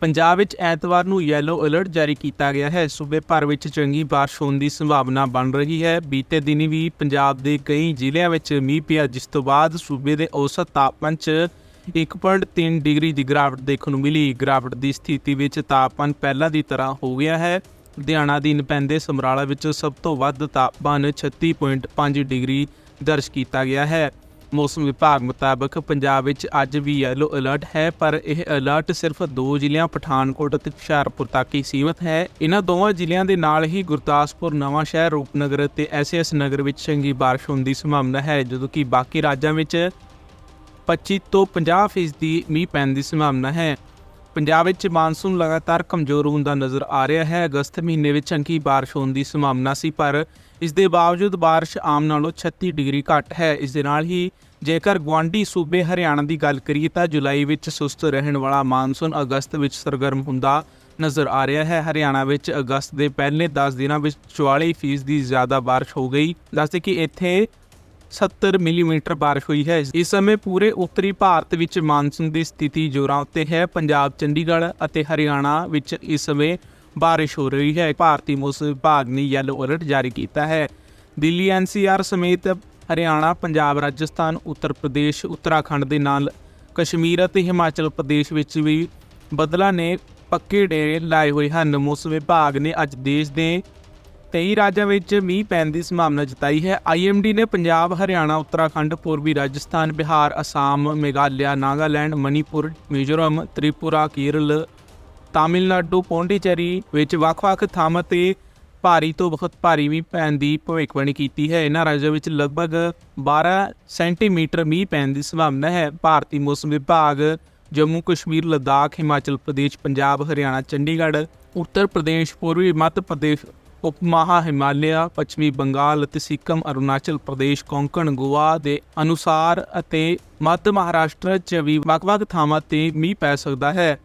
ਪੰਜਾਬ ਵਿੱਚ ਐਤਵਾਰ ਨੂੰ ਯੈਲੋ ਅਲਰਟ ਜਾਰੀ ਕੀਤਾ ਗਿਆ ਹੈ। ਸੂਬੇ ਭਰ ਵਿੱਚ ਚੰਗੀ ਬਾਰਿਸ਼ ਹੋਣ ਦੀ ਸੰਭਾਵਨਾ ਬਣ ਰਹੀ ਹੈ। ਬੀਤੇ ਦਿਨੀ ਵੀ ਪੰਜਾਬ ਦੇ ਕਈ ਜ਼ਿਲ੍ਹਿਆਂ ਵਿੱਚ ਮੀਂਹ ਪਿਆ, ਜਿਸ ਤੋਂ ਬਾਅਦ ਸੂਬੇ ਦੇ ਔਸਤ ਤਾਪਮਾਨ 'ਚ 1.3 ਡਿਗਰੀ ਦੀ ਗਿਰਾਵਟ ਦੇਖਣ ਨੂੰ ਮਿਲੀ। ਗਿਰਾਵਟ ਦੀ ਸਥਿਤੀ ਵਿੱਚ ਤਾਪਮਾਨ ਪਹਿਲਾਂ ਦੀ ਤਰ੍ਹਾਂ ਹੋ ਗਿਆ ਹੈ। ਲੁਧਿਆਣਾ ਦੀ ਨਪੈਂਦੇ ਸਮਰਾਲਾ ਵਿੱਚ ਸਭ ਤੋਂ ਵੱਧ ਤਾਪਮਾਨ 36.5 ਡਿਗਰੀ ਦਰਜ ਕੀਤਾ ਗਿਆ ਹੈ। ਮੌਸਮ ਵਿਭਾਗ ਮੁਤਾਬਕ ਪੰਜਾਬ ਵਿੱਚ ਅੱਜ ਵੀ ਯੈਲੋ ਅਲਰਟ ਹੈ, ਪਰ ਇਹ ਅਲਰਟ ਸਿਰਫ ਦੋ ਜ਼ਿਲ੍ਹਿਆਂ, ਪਠਾਨਕੋਟ ਅਤੇ ਹੁਸ਼ਿਆਰਪੁਰ ਤੱਕ ਹੀ ਸੀਮਿਤ ਹੈ। ਇਹਨਾਂ ਦੋਵਾਂ ਜ਼ਿਲ੍ਹਿਆਂ ਦੇ ਨਾਲ ਹੀ ਗੁਰਦਾਸਪੁਰ, ਨਵਾਂ ਸ਼ਹਿਰ, ਰੂਪਨਗਰ ਅਤੇ ਐਸਐਸ ਨਗਰ ਵਿੱਚ ਚੰਗੀ ਬਾਰਿਸ਼ ਹੋਣ ਦੀ ਸੰਭਾਵਨਾ ਹੈ, ਜਦੋਂ ਕਿ ਬਾਕੀ ਰਾਜਾਂ ਵਿੱਚ 25 ਤੋਂ 50 ਫੀਸਦੀ ਮੀਂਹ ਪੈਣ ਦੀ ਸੰਭਾਵਨਾ ਹੈ। ਪੰਜਾਬ ਵਿੱਚ ਮਾਨਸੂਨ ਲਗਾਤਾਰ ਕਮਜ਼ੋਰ ਹੁੰਦਾ ਨਜ਼ਰ ਆ ਰਿਹਾ ਹੈ। ਅਗਸਤ ਮਹੀਨੇ ਵਿੱਚ ਚੰਗੀ ਬਾਰਿਸ਼ ਹੋਣ ਦੀ ਸੰਭਾਵਨਾ ਸੀ, ਪਰ ਇਸ ਦੇ ਬਾਵਜੂਦ ਬਾਰਿਸ਼ ਆਮ ਨਾਲੋਂ 36 ਡਿਗਰੀ ਘੱਟ ਹੈ। ਇਸ ਦੇ ਨਾਲ ਹੀ ਜੇਕਰ ਗੁਆਂਢੀ ਸੂਬੇ ਹਰਿਆਣਾ ਦੀ ਗੱਲ ਕਰੀਏ ਤਾਂ ਜੁਲਾਈ ਵਿੱਚ ਸੁਸਤ ਰਹਿਣ ਵਾਲਾ ਮਾਨਸੂਨ ਅਗਸਤ ਵਿੱਚ ਸਰਗਰਮ ਹੁੰਦਾ ਨਜ਼ਰ ਆ ਰਿਹਾ ਹੈ। ਹਰਿਆਣਾ ਵਿੱਚ ਅਗਸਤ ਦੇ ਪਹਿਲੇ 10 ਦਿਨਾਂ ਵਿੱਚ 44% ਦੀ ਜ਼ਿਆਦਾ ਬਾਰਿਸ਼ ਹੋ ਗਈ। ਦੱਸਦੇ ਕਿ ਇੱਥੇ 70 ਮਿਲੀਮੀਟਰ ਬਾਰਿਸ਼ ਹੋਈ ਹੈ। ਇਸ ਸਮੇਂ ਪੂਰੇ ਉੱਤਰੀ ਭਾਰਤ ਵਿੱਚ ਮਾਨਸੂਨ ਦੀ ਸਥਿਤੀ ਜ਼ੋਰਾਂ ਉੱਤੇ ਹੈ। ਪੰਜਾਬ, ਚੰਡੀਗੜ੍ਹ ਅਤੇ ਹਰਿਆਣਾ ਵਿੱਚ ਇਸ ਸਮੇਂ ਬਾਰਿਸ਼ ਹੋ ਰਹੀ ਹੈ। ਭਾਰਤੀ ਮੌਸਮ ਵਿਭਾਗ ਨੇ ਯੈਲੋ ਅਲਰਟ ਜਾਰੀ ਕੀਤਾ ਹੈ। ਦਿੱਲੀ ਐਨਸੀਆਰ ਸਮੇਤ ਹਰਿਆਣਾ, ਪੰਜਾਬ, ਰਾਜਸਥਾਨ, ਉੱਤਰ ਪ੍ਰਦੇਸ਼, ਉੱਤਰਾਖੰਡ ਦੇ ਨਾਲ ਕਸ਼ਮੀਰ ਅਤੇ ਹਿਮਾਚਲ ਪ੍ਰਦੇਸ਼ ਵਿੱਚ ਵੀ ਬੱਦਲਾਂ ਨੇ ਪੱਕੇ ਡੇਰੇ ਲਾਏ ਹੋਏ ਹਨ। ਮੌਸਮ ਵਿਭਾਗ ਨੇ ਅੱਜ ਦੇਸ਼ ਦੇ 23 ਰਾਜਾਂ ਵਿੱਚ ਮੀਂਹ ਪੈਣ ਦੀ ਸੰਭਾਵਨਾ ਜਤਾਈ ਹੈ। ਆਈਐਮਡੀ ਨੇ ਪੰਜਾਬ, ਹਰਿਆਣਾ, ਉੱਤਰਾਖੰਡ, ਪੂਰਬੀ ਰਾਜਸਥਾਨ, ਬਿਹਾਰ, ਅਸਾਮ, ਮੇਘਾਲਿਆ, ਨਾਗਾਲੈਂਡ, ਮਣੀਪੁਰ, ਮਿਜ਼ੋਰਮ, ਤ੍ਰਿਪੁਰਾ, ਕੇਰਲ, ਤਾਮਿਲਨਾਡੂ, ਪੌਂਡੀਚੇਰੀ ਵਿੱਚ ਵੱਖ-ਵੱਖ ਥਾਵਾਂ ਤੇ ਭਾਰੀ ਤੋਂ ਬਹੁਤ ਭਾਰੀ ਮੀਂਹ ਪੈਣ ਦੀ ਭਵਿੱਖਬਾਣੀ ਕੀਤੀ ਹੈ। ਇਹਨਾਂ ਰਾਜਾਂ ਵਿੱਚ ਲਗਭਗ 12 ਸੈਂਟੀਮੀਟਰ ਮੀਂਹ ਪੈਣ ਦੀ ਸੰਭਾਵਨਾ ਹੈ। ਭਾਰਤੀ ਮੌਸਮ ਵਿਭਾਗ, ਜੰਮੂ, ਕਸ਼ਮੀਰ, ਲਦਾਖ, ਹਿਮਾਚਲ ਪ੍ਰਦੇਸ਼, ਪੰਜਾਬ, ਹਰਿਆਣਾ, ਚੰਡੀਗੜ੍ਹ, ਉੱਤਰ ਪ੍ਰਦੇਸ਼, ਪੂਰਬੀ ਮੱਧ ਪ੍ਰਦੇਸ਼ ਉਪ ਮਹਾ ਹਿਮਾਲਿਆ, ਪੱਛਮੀ ਬੰਗਾਲ ਅਤੇ ਸਿੱਕਮ, ਅਰੁਣਾਚਲ ਪ੍ਰਦੇਸ਼, ਕੋਂਕਣ, ਗੋਆ ਦੇ ਅਨੁਸਾਰ ਅਤੇ ਮੱਧ ਮਹਾਰਾਸ਼ਟਰ 'ਚ ਵੀ ਵੱਖ-ਵੱਖ ਥਾਵਾਂ ਤੇ ਮੀਂਹ ਪੈ ਸਕਦਾ ਹੈ।